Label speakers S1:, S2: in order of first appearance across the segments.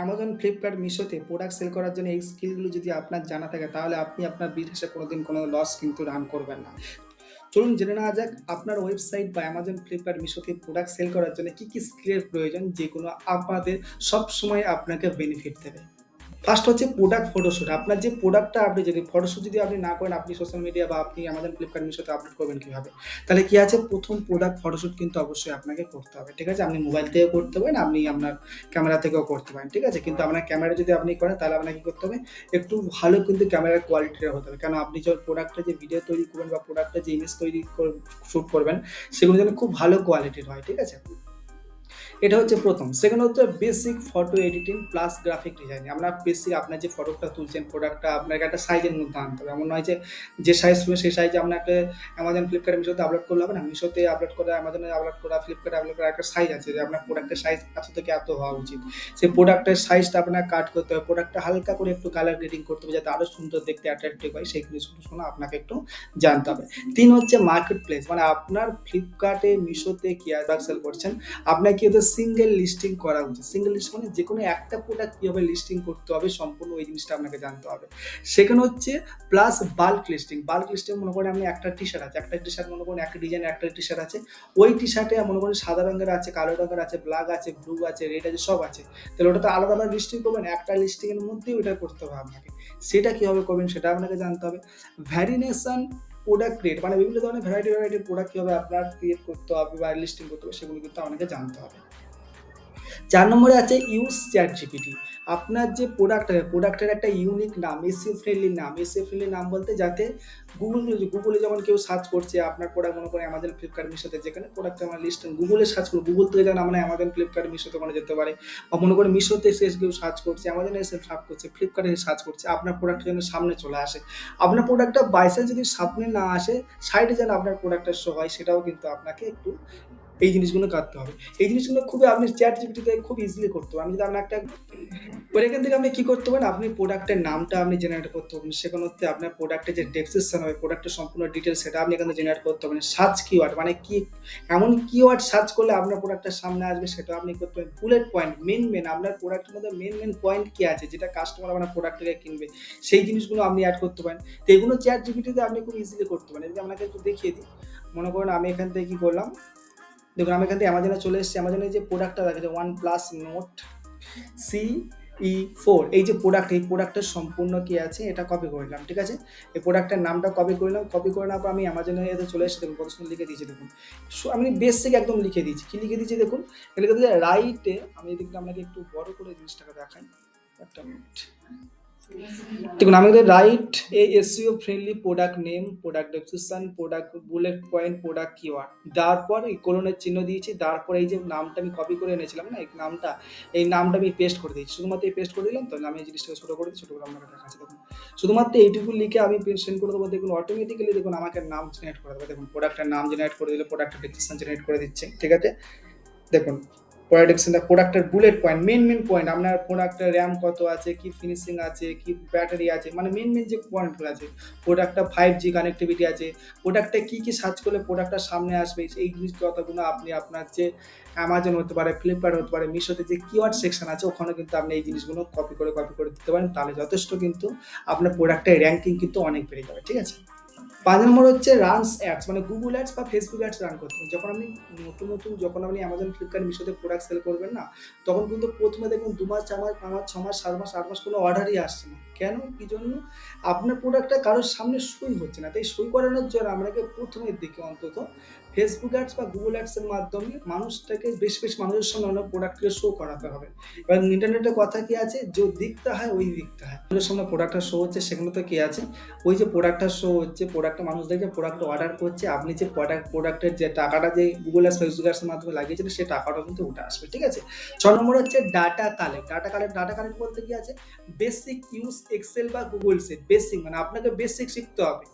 S1: Amazon, Flipkart, মিশোতে product sell করার জন্য এই স্কিলগুলো যদি আপনার জানা থাকে তাহলে আপনি আপনার বিজনেসে কোনোদিন কোনো লস কিন্তু রান করবেন না। চলুন জেনে নেওয়া যাক আপনার ওয়েবসাইট বা অ্যামাজন, ফ্লিপকার্ট, মিশোতে প্রোডাক্ট সেল করার জন্য কী কী স্কিলের প্রয়োজন যেগুলো আপনাদের সবসময় আপনাকে বেনিফিট দেবে। ফার্স্ট হচ্ছে প্রোডাক্ট ফটোশ্যুট আপনার যে প্রোডাক্টটা আপনি যদি ফটোশ্যুট যদি আপনি না করেন আপনি সোশ্যাল মিডিয়া বা আপনি আমাদের ফ্লিপকার্ট, মিশোতে আপলোড করবেন কীভাবে তাহলে কী আছে প্রথম প্রোডাক্ট ফটোশ্যুট কিন্তু অবশ্যই আপনাকে করতে হবে। ঠিক আছে? আপনি মোবাইল থেকেও করতে পারেন, আপনি আপনার ক্যামেরা থেকেও করতে পারেন। ঠিক আছে? কিন্তু আপনার ক্যামেরা যদি আপনি করেন তাহলে আপনাকে কি করতে হবে? একটু ভালো কিন্তু ক্যামেরার কোয়ালিটিটা হতে হবে। কেন আপনি যখন প্রোডাক্টটা যে ভিডিও তৈরি করবেন বা প্রোডাক্টটা যে ইমেজ তৈরি শুট করবেন সেগুলো যেন খুব ভালো কোয়ালিটির হয়। ঠিক আছে? এটা হচ্ছে প্রথম সেকেন্ড হচ্ছে basic photo editing plus graphic designing. আপনার বেসিক আপনার যে ফটোটা তুলছেন প্রোডাক্টটা আপনাকে একটা সাইজের মধ্যে আনতে হবে। এমন নয় যে, যে সাইজ তুলবেন সেই সাইজে আপনাকে অ্যামাজন, ফ্লিপকার্ট, মিশোতে আপলোড করলে হবে না। মিশোতে আপলোড করা, অ্যামাজনে আপলোড করা, ফ্লিপকার্টে আপলোড করা একটা সাইজ আছে যে আপনার প্রোডাক্টের সাইজ এত থেকে এত হওয়া উচিত। সেই প্রোডাক্টের সাইজটা আপনার কাট করতে হবে। প্রোডাক্টটা হালকা করে একটু কালার গ্রেডিং করতে হবে যাতে আরও সুন্দর দেখতে অ্যাট্রাক্টিভ হয় সেই জিনিসগুলো আপনাকে একটু জানতে হবে। ৩ হচ্ছে মার্কেট প্লেস মানে আপনার ফ্লিপকার্টে, মিশোতে কি সেল করছেন, আপনার কি সিঙ্গেল লিস্টিং করা উচিত। সিঙ্গেল লিস্ট মানে যেকোনো একটা প্রোডাক্ট কীভাবে লিস্টিং করতে হবে সম্পূর্ণ ওই জিনিসটা আপনাকে জানতে হবে। সেখানে হচ্ছে plus bulk listing. Bulk listing মনে করেন আপনি একটা টি-শার্ট আছে। একটা টি-শার্ট মনে করেন একটা ডিজাইনের একটা টি-শার্ট আছে। ওই টি-শার্টে মনে করেন সাদা রঙের আছে, কালো রঙের আছে, ব্ল্যাক আছে, ব্লু আছে, রেড আছে সব আছে। তাহলে ওটা তো আলাদা, আলাদা লিস্টিং করবেন। একটা লিস্টিংয়ের মধ্যেই ওইটা করতে হবে আপনাকে। সেটা কীভাবে করবেন সেটা আপনাকে জানতে হবে। ভ্যারিয়েশন প্রোডাক্ট ক্রিয়েট মানে বিভিন্ন ধরনের ভ্যারাইটি, ভ্যারাইটি প্রোডাক্ট কীভাবে আপনার ক্রিয়েট করতে হবে বা লিস্টিং করতে হবে সেগুলো কিন্তু আপনাকে জানতে হবে। ৪ নম্বরে আছে ইউজ চ্যাটজিপিটি। আপনার যে প্রোডাক্ট প্রোডাক্টের একটা ইউনিক নাম, এসইও ফ্রেন্ডলি নাম। এসইও ফ্রেন্ডলি নাম বলতে যাতে গুগল গুগলে যখন কেউ সার্চ করছে আপনার প্রোডাক্ট মনে করে অ্যামাজন, ফ্লিপকার্ট, মিশোতে যেখানে প্রোডাক্ট আমার লিস্ট গুগলে সার্চ করবে। গুগল থেকে যেন আমরা অ্যামাজন, ফ্লিপকার্ট, মিশোতে ওখানে যেতে পারে। বা মনে করেন মিশোতে এসে কেউ সার্চ করছে, অ্যামাজনে এসে সার্চ করছে, ফ্লিপকার্টে সার্চ করছে। আপনার প্রোডাক্টটা যেন সামনে চলে আসে। আপনার প্রোডাক্টটা বাই চান্স যদি সামনে না আসে, সাইডে যেন আপনার প্রোডাক্টটা শো হয় সেটাও কিন্তু আপনাকে একটু এই জিনিসগুলো কাটতে হবে। এই জিনিসগুলো খুবই আপনি চ্যাটজিপিটিতে খুব ইজিলি করতে পারেন। যদি আপনার একটা এবার এখান থেকে আপনি কী করতে পারেন? আপনি প্রোডাক্টের নামটা আপনি জেনারেট করতে পারবেন। সেখানে হচ্ছে আপনার প্রোডাক্টের যে ডেসক্রিপশন হবে, প্রোডাক্টের সম্পূর্ণ ডিটেলস সেটা আপনি এখানে জেনারেট করতে পারেন। সার্চ কিওয়ার্ড মানে কি এমন কিওয়ার্ড সার্চ করলে আপনার প্রোডাক্টটা সামনে আসবে সেটা আপনি করতে পারেন। বুলেট পয়েন্ট মেন মেন আপনার প্রোডাক্টের মধ্যে মেন মেইন পয়েন্ট কী আছে যেটা কাস্টমার আপনার প্রোডাক্ট থেকে কিনবে সেই জিনিসগুলো আপনি অ্যাড করতে পারেন। তো এগুলো চ্যাটজিপিটিতে আপনি খুব ইজিলি করতে পারেন। যদি আপনাকে একটু দেখিয়ে দিই। মনে করেন আমি এখান থেকে কি করলাম? দেখুন, আমি এখান থেকে অ্যামাজনে চলে এসেছি। অ্যামাজনে যে প্রোডাক্টটা দেখা যায় OnePlus Nord C E four এই যে প্রোডাক্ট এই প্রোডাক্টের সম্পূর্ণ কি আছে, এটা কপি করে নিলাম। ঠিক আছে? এই প্রোডাক্টের নামটা কপি করে নিলাম। কপি করে নেওয়ার পর আমি অ্যামাজনে এতে চলে এসেছি দেখুন, কত সুন্দর লিখে দিয়েছি, দেখুন। আমি থেকে একদম লিখে দিয়েছি। কি লিখে দিয়েছি, দেখুন? লিখে দিয়েছি রাইটে আমি এদিকটা আপনাকে একটু বড় করে জিনিসটাকে দেখাই। একটা মিনিট। দেখুন আমি এখানে write a SEO friendly product name, product description, product bullet point, product keyword. তারপর এই কোলনের চিহ্ন দিয়েছি। দেওয়ার পর এই যে নামটা আমি কপি করে এনেছিলাম না এই নামটা, এই নামটা আমি পেস্ট করে দিয়েছি। শুধুমাত্র এই পেস্ট করে দিলাম তো আমি এই জিনিসটাকে ছোট করে দিই, ছোট করে আপনাকে দেখাচ্ছি দেখুন। শুধুমাত্র এইটুকু লিখে আমি সেন্ড করে দেবো দেখুন অটোমেটিক্যালি দেখুন আমাকে নাম জেনারেট করে দেবে। দেখুন প্রোডাক্টের নাম জেনারেট করে দিলে প্রোডাক্টের ডেসক্রিপশন জেনারেট করে দিচ্ছে। ঠিক আছে? দেখুন প্রোডাক্ট প্রোডাক্টের bullet point main, main point আপনার প্রোডাক্টের র‍্যাম কত আছে, কি ফিনিশিং আছে, কি ব্যাটারি আছে মানে মেইন, মেইন যে পয়েন্টগুলো আছে। প্রোডাক্টটা 5G কানেক্টিভিটি আছে। প্রোডাক্টটা কি, কি সার্চ করলে প্রোডাক্টটা সামনে আসবে এই জিনিস কথাগুলো আপনি আপনার যে অ্যামাজন হতে পারে, ফ্লিপকার্ট হতে পারে, মিশোতে যে কিওয়ার্ড সেকশন আছে ওখানে কিন্তু আপনি এই জিনিসগুলো কপি করে, কপি করে দিতে পারেন। তাহলে যথেষ্ট কিন্তু আপনার প্রোডাক্টের র‍্যাংকিং কিন্তু অনেক বেড়ে যাবে। ঠিক আছে? ৫ নম্বর হচ্ছে রানস অ্যাডস মানে গুগল অ্যাডস বা ফেসবুক অ্যাডস রান করতে যখন আপনি নতুন, নতুন যখন আপনি অ্যামাজন, ফ্লিপকার্ট, মিশোতে প্রোডাক্ট সেল করবেন না তখন কিন্তু প্রথমে দেখবেন দু মাস, চার মাস, পাঁচ মাস, ছ মাস, সাত মাস, আট মাস কোনো অর্ডারই আসছে না। কেন? কি জন্য? আপনার প্রোডাক্টটা কারোর সামনে সই হচ্ছে না। তাই সই করানোর জন্য আপনাকে প্রথমের দিকে অন্তত ফেসবুক অ্যাডস বা গুগল অ্যাডসের মাধ্যমে মানুষটাকে বেশ বেশ মানুষের সঙ্গে আমরা প্রোডাক্টকে শো করাতে হবে। এবার ইন্টারনেটে কথা কি আছে? যে দিকটা হয়, ওই দিকটা হয়। মানুষের সামনে প্রোডাক্টটা শো হচ্ছে, সেখানে তো কি আছে? ওই যে প্রোডাক্টটা শো হচ্ছে প্রোডাক্টটা মানুষ দেখে প্রোডাক্ট অর্ডার করছে, আপনি যে প্রোডাক্ট প্রোডাক্টের যে টাকাটা যে গুগল অ্যাডস ফেসবুক অ্যাডসের মাধ্যমে লাগিয়েছেন সেই টাকাটা কিন্তু উঠে আসবে, ঠিক আছে? ছ নম্বর হচ্ছে data collect data collect data collect বলতে কি আছে? বেসিক ইউজ এক্সেল বা গুগল সেট বেসিক মানে আপনাকে বেসিক শিখতে হবে।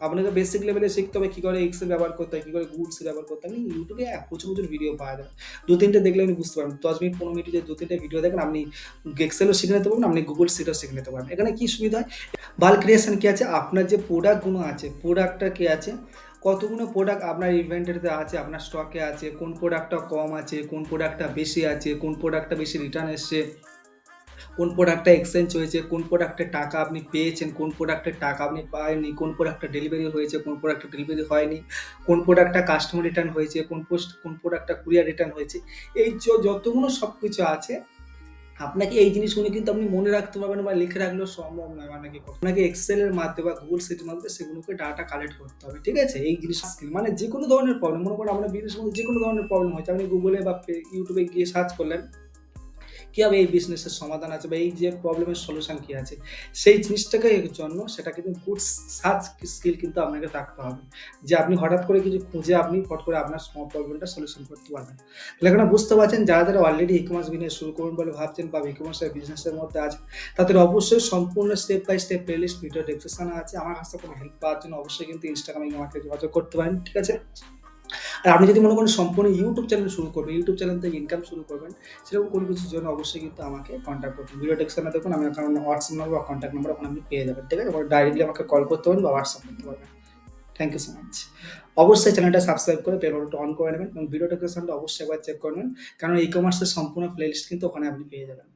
S1: আপনাকে বেসিক লেভেলে শিখতে হবে কি করে এক্সেল ব্যবহার করতে হয়, কি করে গুডস ব্যবহার করতে হয়। ইউটিউবে প্রচুর, প্রচুর ভিডিও পাওয়া যায়। ২-৩ টে দেখলে আপনি বুঝতে পারবেন। ১০ মিনিট ১৫ মিনিটের যে ২-৩ টা ভিডিও দেখেন আপনি এক্সেলও শিখে নিতে পারবেন, আপনি গুগল সিটও শিখে নিতে পারবেন। এখানে কি সুবিধা হয়? বাল্ক ক্রিয়েশন কি আছে? আপনার যে প্রোডাক্টগুলো আছে, প্রোডাক্টটা কি আছে? কতগুলো প্রোডাক্ট আপনার ইনভেন্টরিতে আছে, আপনার স্টকে আছে, কোন প্রোডাক্টটা কম আছে, কোন প্রোডাক্টটা বেশি আছে, কোন প্রোডাক্টটা বেশি রিটার্ন এসছে। কোন প্রোডাক্টটা এক্সচেঞ্জ হয়েছে, কোন প্রোডাক্টের টাকা আপনি পেয়েছেন, কোন প্রোডাক্টের টাকা আপনি পাননি, কোন প্রোডাক্টটা ডেলিভারি হয়েছে, কোন প্রোডাক্টটা ডেলিভারি হয়নি, কোন প্রোডাক্টটা কাস্টমার রিটার্ন হয়েছে, কোন পোস্ট কোন প্রোডাক্টটা কুরিয়ার রিটার্ন হয়েছে। এই য যতগুলো সবকিছু আছে, আপনাকে এই জিনিসগুলো কিন্তু আপনি মনে রাখতে পারবেন বা লিখে রাখলেও সম্ভব নয় মানে কি আপনাকে এক্সেলের মাধ্যমে বা গুগল শিটের মাধ্যমে সেগুলোকে ডাটা কালেক্ট করতে হবে। ঠিক আছে? এই জিনিস স্কিল মানে যেকোনো ধরনের প্রবলেম মনে করেন আপনার বিজনেসের মধ্যে যেকোনো ধরনের প্রবলেম হয়েছে। আপনি গুগলে বা ইউটিউবে গিয়ে সার্চ করলেন। কীভাবে এই বিজনেসের সমাধান আছে বা এই যে প্রবলেমের সলিউশন কি আছে? সেই জিনিসটাকে জন্য সেটা কিন্তু গুড সার্চ স্কিল কিন্তু আপনাকে থাকতে হবে। যে আপনি হঠাৎ করে কিছু খুঁজে আপনি ফট করে আপনার স প্রবলেমটা সলিউশন করতে পারবেন। তাহলে এখানে বুঝতে পারছেন যারা, যারা অলরেডি ই-কমার্স বিজনেস শুরু করুন বলে ভাবছেন বা ই-কমার্স বিজনেসের মধ্যে আছে তাদের অবশ্যই সম্পূর্ণ step by step playlist video ডেসক্রিপশনে আছে। আমার কাছ থেকে কোনো হেল্প পাওয়ার জন্য অবশ্যই কিন্তু ইনস্টাগ্রামে আমাকে যোগাযোগ করতে পারেন। ঠিক আছে? আর আপনি যদি মনে করেন সম্পূর্ণ ইউটিউব চ্যানেল শুরু করবেন, ইউটিউব চ্যানেল থেকে ইনকাম শুরু করবেন, সেরকম কোনো কিছুর জন্য অবশ্যই কিন্তু আমাকে কন্ট্যাক্ট করবেন। ভিডিও ডেসক্রিপশনে দেখুন আমি আপনার হোয়াটসঅ্যাপ নাম্বার বা কন্ট্যাক্ট নাম্বার ওখানে আপনি পেয়ে যাবেন। ঠিক আছে? ডাইরেক্টলি আমাকে কল করতে পারেন বা হোয়াটসঅ্যাপ করতে পারবেন। Thank you so much. অবশ্যই চ্যানেলটা সাবস্ক্রাইব করে বেল বাটনটা অন করে নেবেন এবং ভিডিও ডেসক্রিপশনটা অবশ্যই একবার চেক করবেন। কারণ ই-কমার্সের সম্পূর্ণ প্লেলিস্ট কিন্তু ওখানে আপনি পেয়ে যাবেন।